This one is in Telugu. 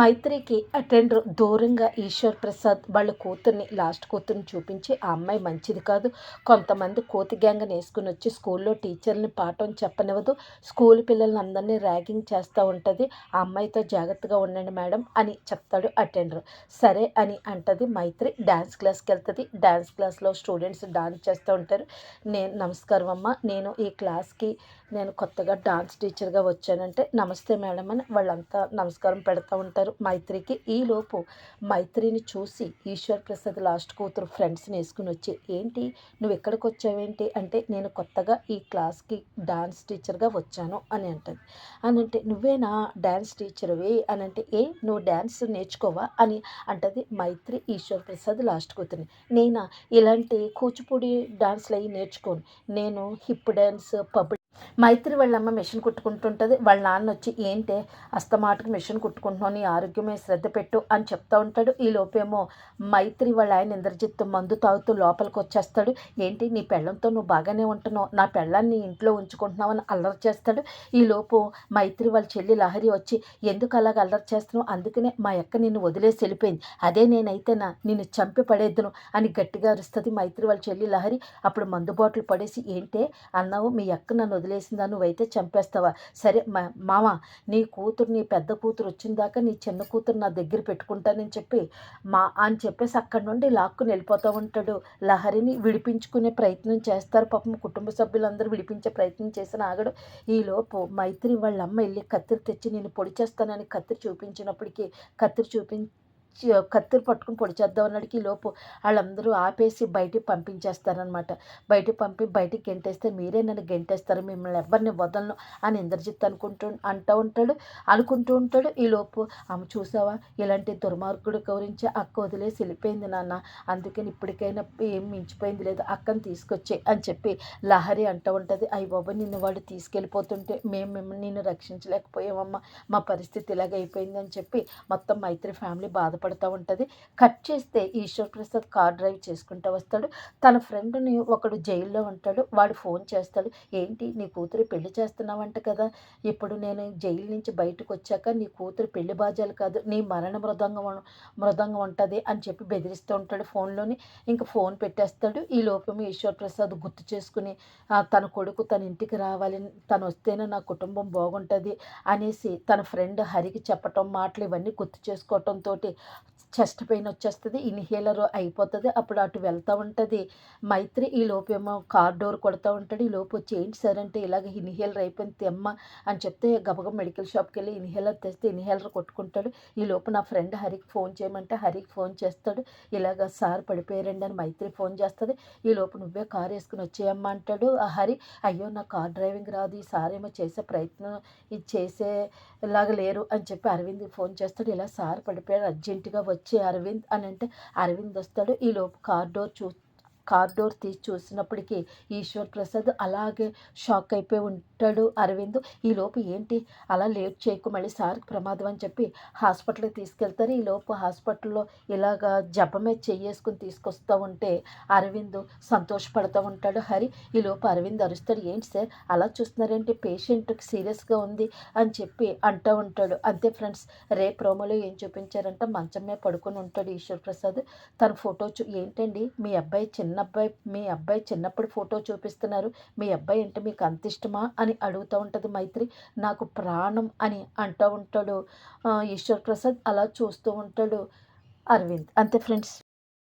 మైత్రికి అటెండర్ దూరంగా ఈశ్వర్ ప్రసాద్ వాళ్ళ కూతుర్ని లాస్ట్ కూతుర్ని చూపించి ఆ అమ్మాయి మంచిది కాదు. కొంతమంది కోతి గ్యాంగ్ వేసుకుని వచ్చి స్కూల్లో టీచర్ని పాఠం చెప్పనివ్వదు. స్కూల్ పిల్లల్ని అందరినీ ర్యాగింగ్ చేస్తూ ఉంటుంది. ఆ అమ్మాయితో జాగ్రత్తగా ఉండండి మేడం అని చెప్తాడు అటెండర్. సరే అని అంటది మైత్రి. డ్యాన్స్ క్లాస్కి వెళ్తుంది. డ్యాన్స్ క్లాస్లో స్టూడెంట్స్ డాన్స్ చేస్తూ ఉంటారు. నేను నమస్కారం అమ్మ. నేను ఈ క్లాస్కి నేను కొత్తగా డాన్స్ టీచర్గా వచ్చానంటే నమస్తే మేడం అని వాళ్ళంతా నమస్కారం పెడతా ఉంటారు. మైత్రికి ఈలోపు మైత్రిని చూసి ఈశ్వర్ ప్రసాద్ లాస్ట్ కూతురు ఫ్రెండ్స్ని వేసుకుని వచ్చి ఏంటి? నువ్వు ఎక్కడికి వచ్చావేంటి? అంటే నేను కొత్తగా ఈ క్లాస్కి డాన్స్ టీచర్గా వచ్చాను అని అంటుంది. అని అంటే నువ్వేనా డ్యాన్స్ టీచర్వి? అని అంటే ఏ నువ్వు డ్యాన్స్ నేర్చుకోవా? అని అంటది మైత్రి ఈశ్వర్ ప్రసాద్ లాస్ట్ కూతురిని. నేనా? ఇలాంటి కూచిపూడి డాన్స్లు అవి నేర్చుకోను. నేను హిప్ డ్యాన్స్ పబ్ మైత్రి వాళ్ళమ్మ మిషన్ కుట్టుకుంటుంటుంది. వాళ్ళ నాన్న వచ్చి ఏంటే అస్తమాటకు మిషన్ కుట్టుకుంటున్నావు నీ ఆరోగ్యమే శ్రద్ధ పెట్టు అని చెప్తా ఉంటాడు. ఈ లోపేమో మైత్రి వాళ్ళ ఆయన ఇంద్రజిత్తు మందు తాగుతూ లోపలికి వచ్చేస్తాడు ఏంటి నీ పెళ్ళంతో నువ్వు బాగానే ఉంటున్నావు. నా పెళ్ళాన్ని ఇంట్లో ఉంచుకుంటున్నావు అని అల్లరి చేస్తాడు. ఈ లోపు మైత్రి వాళ్ళ చెల్లి లహరి వచ్చి ఎందుకు అలాగ అల్లరి చేస్తున్నావు? అందుకనే మా అక్క నిన్ను వదిలేసి వెళ్ళిపోయింది. అదే నేనైతే నా నిన్ను చంపి పడేద్దును అని గట్టిగా అరుస్తుంది మైత్రి వాళ్ళ చెల్లి లహరి. అప్పుడు మందు బాటిల్ పడేసి ఏంటే అన్నావు మీ అక్క నన్ను వదిలేసిందా నువ్వైతే చంపేస్తావా? సరే మా మామ నీ కూతురు నీ పెద్ద కూతురు వచ్చిన దాకా నీ చిన్న కూతురు నా దగ్గర పెట్టుకుంటానని చెప్పి మా అని చెప్పేసి అక్కడి నుండి లాక్కుని వెళ్ళిపోతూ ఉంటాడు. లహరిని విడిపించుకునే ప్రయత్నం చేస్తారు. పాపం కుటుంబ సభ్యులందరూ విడిపించే ప్రయత్నం చేసిన ఆగడు. ఈలోపు మైత్రి వాళ్ళ అమ్మ వెళ్ళి కత్తిరి తెచ్చి నేను పొడి చేస్తానని కత్తిరి చూపించినప్పటికీ కత్తిరి చూపించి కత్తిరి పట్టుకుని పొడి చేద్దాం అన్నడికి లోపు వాళ్ళందరూ ఆపేసి బయటికి పంపించేస్తారనమాట బయటికి పంపి బయటికి గెంటేస్తే మీరే నన్ను గెంటేస్తారు. మిమ్మల్ని ఎవరిని వదలను అని ఇంద్రజిత్ అనుకుంటూ అంటూ ఉంటాడు అనుకుంటూ ఉంటాడు. ఈ లోపు ఆమె చూసావా? ఇలాంటి దుర్మార్గుడు గురించి అక్క వదిలేసి వెళ్ళిపోయింది నాన్న. అందుకని ఇప్పటికైనా ఏం మించిపోయింది లేదు. అక్కని తీసుకొచ్చే అని చెప్పి లహరి అంటూ ఉంటుంది. అయ్యి బాబా నిన్ను వాడు తీసుకెళ్ళిపోతుంటే మేము మిమ్మల్ని నిన్ను రక్షించలేకపోయామమ్మా. మా పరిస్థితి ఇలాగ అని చెప్పి మొత్తం మైత్రి ఫ్యామిలీ బాధపడి పడుతూ ఉంటుంది. కట్ చేస్తే ఈశ్వర్ ప్రసాద్ కార్ డ్రైవ్ చేసుకుంటూ వస్తాడు. తన ఫ్రెండ్ని ఒకడు జైల్లో ఉంటాడు. వాడు ఫోన్ చేస్తాడు. ఏంటి నీ కూతురు పెళ్ళి చేస్తున్నావంట కదా. ఇప్పుడు నేను జైలు నుంచి బయటకు వచ్చాక నీ కూతురు పెళ్ళి బాజాలు కాదు. నీ మరణ మృదంగం మృదంగం ఉంటుంది అని చెప్పి బెదిరిస్తూ ఉంటాడు ఫోన్లోని. ఇంకా ఫోన్ పెట్టేస్తాడు. ఈ లోపం ఈశ్వర్ ప్రసాద్ గుర్తు చేసుకుని తన కొడుకు తన ఇంటికి రావాలి. తను వస్తేనే నా కుటుంబం బాగుంటుంది అనేసి తన ఫ్రెండ్ హరికి చెప్పటం మాటలు ఇవన్నీ గుర్తు చేసుకోవటంతో చెస్ట్ పెయిన్ వచ్చేస్తుంది ఇన్హేలర్ అయిపోతుంది అప్పుడు అటు వెళ్తూ ఉంటుంది. మైత్రి ఈ లోపేమో కార్ డోర్ కొడుతూ ఉంటాడు ఈ లోపు వచ్చి ఏంటి సార్ అంటే ఇలాగ ఇన్హేలర్ అయిపోయింది తెమ్మ అని చెప్తే గబగబ మెడికల్ షాప్కి వెళ్ళి ఇన్హేలర్ తెస్తే ఇన్హేలర్ కొట్టుకుంటాడు. ఈ లోపు నా ఫ్రెండ్ హరికి ఫోన్ చేయమంటే హరికి ఫోన్ చేస్తాడు ఇలాగ సార్ పడిపోయారండి అని మైత్రి ఫోన్ చేస్తుంది. ఈ లోపు నువ్వే కార్ వేసుకుని వచ్చేయమ్మా అంటాడు. ఆ హరి అయ్యో నా కార్ డ్రైవింగ్ రాదు ఈ సార్ ఏమో చేసే ప్రయత్నం ఇది చేసేలాగా లేరు అని చెప్పి అరవింద్ ఫోన్ చేస్తాడు. ఇలా సార్ పడిపోయాడు అర్జెంటుగా వచ్చి అరవింద్ అని అంటే అరవింద్ వస్తాడు ఈలోపు కార్ డోర్ చూ కార్ డోర్ తీసి చూసినప్పటికీ ఈశ్వర్ ప్రసాద్ అలాగే షాక్ అయిపోయి ఉంటాడు అరవింద్. ఈలోపు ఏంటి? అలా లేట్ చేయకు మళ్ళీ సార్కి ప్రమాదం అని చెప్పి హాస్పిటల్కి తీసుకెళ్తారు. ఈలోపు హాస్పిటల్లో ఇలాగా జపమే చెయ్యేసుకుని తీసుకొస్తూ ఉంటే అరవింద్ సంతోషపడుతూ ఉంటాడు. హరి ఈలోపు అరవింద్ అరుస్తాడు. ఏంటి సార్ అలా చూస్తున్నారేంటి? పేషెంట్కి సీరియస్గా ఉంది అని చెప్పి అంటూ ఉంటాడు. అంతే ఫ్రెండ్స్ రే ప్రోమోలో ఏం చూపించారంటే? మంచమే పడుకొని ఉంటాడు ఈశ్వర్ ప్రసాద్. తన ఫోటో చూ ఏంటండి? మీ అబ్బాయి చిన్న అబ్బాయి మీ అబ్బాయి చిన్నప్పుడు ఫోటో చూపిస్తున్నారు. మీ అబ్బాయి అంటే మీకు అంత ఇష్టమా? అని అడుగుతూ ఉంటుంది మైత్రి. నాకు ప్రాణం అని అంటూ ఉంటాడు. ఈశ్వర్ ప్రసాద్ అలా చూస్తూ ఉంటాడు. అరవింద్. అంతే ఫ్రెండ్స్.